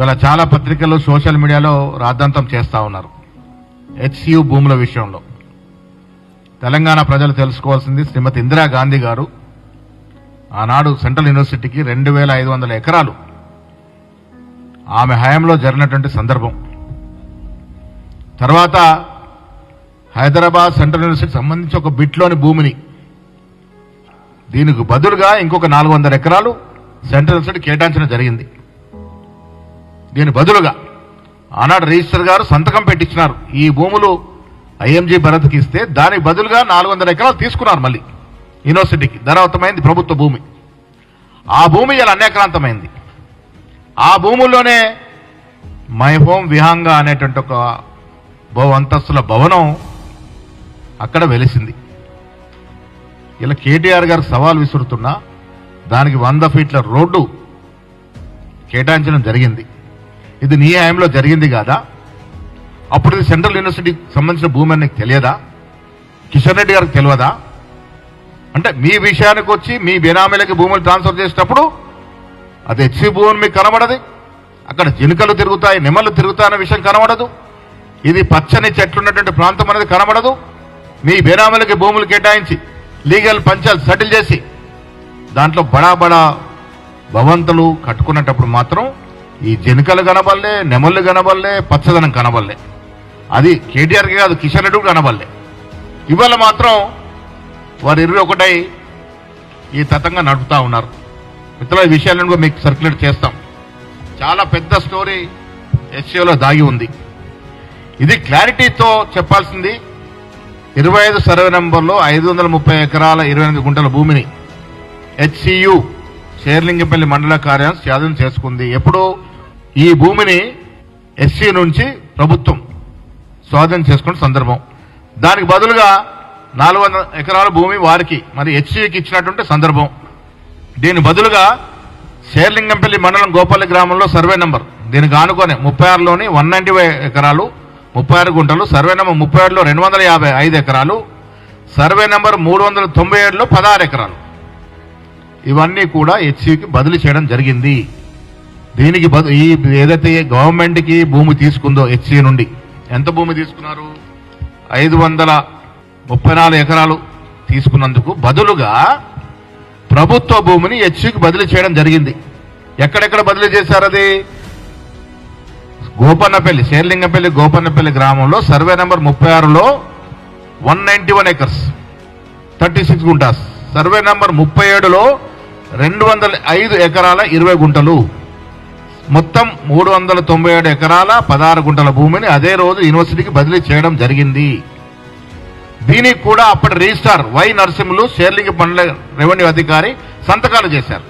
ఇవాళ చాలా పత్రికలు సోషల్ మీడియాలో రాద్ధాంతం చేస్తా ఉన్నారు. హెచ్సియు భూముల విషయంలో. తెలంగాణ ప్రజలు తెలుసుకోవాల్సింది శ్రీమతి ఇందిరాగాంధీ గారు. ఆనాడు సెంట్రల్ యూనివర్సిటీకి రెండు వేల ఐదు వందల ఎకరాలు. ఆమె హయాంలో జరిగినటువంటి సందర్భం. తర్వాత హైదరాబాద్ సెంట్రల్ యూనివర్సిటీకి సంబంధించి ఒక బిట్లోని భూమిని. దీనికి బదులుగా ఇంకొక నాలుగు వందల ఎకరాలు సెంట్రల్ యూనివర్సిటీ కేటాయించడం జరిగింది. దీని బదులుగా ఆనాడు రిజిస్టర్ గారు సంతకం పెట్టించినారు. ఈ భూములు ఐఎంజీ భరత్కి ఇస్తే దానికి బదులుగా నాలుగు వందల ఎకరాలు తీసుకున్నారు మళ్ళీ. యూనివర్సిటీకి. ధనవంతమైంది ప్రభుత్వ భూమి. ఆ భూమి ఇలా అన్యాక్రాంతమైంది. ఆ భూముల్లోనే మై హోమ్ విహంగా అనేటువంటి ఒక బహు అంతస్తుల భవనం అక్కడ వెలిసింది. ఇలా కేటీఆర్ గారు సవాల్ విసురుతున్నా దానికి వంద ఫీట్ల రోడ్డు కేటాయించడం జరిగింది. ఇది నీ హయాంలో జరిగింది కాదా? అప్పుడు ఇది సెంట్రల్ యూనివర్సిటీకి సంబంధించిన భూమి అని నీకు తెలియదా? కిషన్ రెడ్డి గారికి తెలియదా? అంటే మీ విషయానికి వచ్చి మీ బినామీలకి భూములు ట్రాన్స్ఫర్ చేసేటప్పుడు అది హెచ్సి భూమి మీకు కనబడదు. అక్కడ జినుకలు తిరుగుతాయి నిమ్మలు తిరుగుతాయన్న విషయం కనబడదు. ఇది పచ్చని చెట్లు ఉన్నటువంటి ప్రాంతం అనేది కనబడదు. మీ బేనామీలకి భూములు కేటాయించి లీగల్ పంచాలు సెటిల్ చేసి దాంట్లో బడా బడా భవంతులు కట్టుకునేటప్పుడు మాత్రం ఈ జనకలు కనబల్లే నెమళ్ళు కనబల్లే పచ్చదనం కనబల్లే అది కేటీఆర్కి కాదు కిషన్ రెడ్డి కనబల్లే ఇవాళ మాత్రం వారు ఇరవై ఒకటై ఈ తతంగా నడుపుతా ఉన్నారు. మిత్రుల ఈ విషయాలను కూడా మీకు సర్క్యులేట్ చేస్తాం. చాలా పెద్ద స్టోరీ ఎస్సీలో దాగి ఉంది. ఇది క్లారిటీతో చెప్పాల్సింది ఇరవై ఐదు సర్వే నెంబర్లో ఐదు వందల ముప్పై ఎకరాల ఇరవై ఎనిమిది గుంటల భూమిని. హెచ్సియు షేర్లింగపల్లి మండల కార్యాలయం స్వాధీనం చేసుకుంది. ఎప్పుడు? ఈ భూమిని ఎస్సీ నుంచి ప్రభుత్వం స్వాధీనం చేసుకున్న సందర్భం. దానికి బదులుగా నాలుగు వందల ఎకరాల భూమి వారికి మరి హెచ్సికి ఇచ్చినటువంటి సందర్భం. దీని బదులుగా శేర్లింగంపల్లి మండలం గోపల్లి గ్రామంలో సర్వే నంబర్. దీనికి ఆనుకొని ముప్పై ఆరులోని వన్ నైన్టీ ఎకరాలు ముప్పై ఆరు గుంటలు సర్వే నెంబర్ ముప్పై ఏడులో రెండు వందల యాభై ఐదు ఎకరాలు సర్వే నెంబర్ మూడు వందల తొంభై ఏడులో పదహారు ఎకరాలు. ఇవన్నీ కూడా హెచ్సికి బదిలీ చేయడం జరిగింది. దీనికి ఈ ఏదైతే గవర్నమెంట్కి భూమి తీసుకుందో హెచ్సి నుండి ఎంత భూమి తీసుకున్నారు? ఐదు వందల ముప్పై నాలుగు ఎకరాలు తీసుకున్నందుకు బదులుగా ప్రభుత్వ భూమిని హెచ్సికి బదిలీ చేయడం జరిగింది. ఎక్కడెక్కడ బదిలీ చేశారు అది? గోపన్నపల్లి శేర్లింగంపల్లి గోపన్నపల్లి గ్రామంలో సర్వే నెంబర్ ముప్పై ఆరులో one ninety one acres thirty six guntas. Survey number ముప్పై ఏడులో రెండు వందల ఐదు ఎకరాల ఇరవై గుంటలు. మొత్తం మూడు వందల తొంభై ఏడు ఎకరాల పదహారు గుంటల భూమిని అదే రోజు యూనివర్సిటీకి బదిలీ చేయడం జరిగింది. దీనికి కూడా అప్పటి రిజిస్టార్ వై నరసింహులు షేర్లింగ్ పండ్ల రెవెన్యూ అధికారి సంతకాలు చేశారు.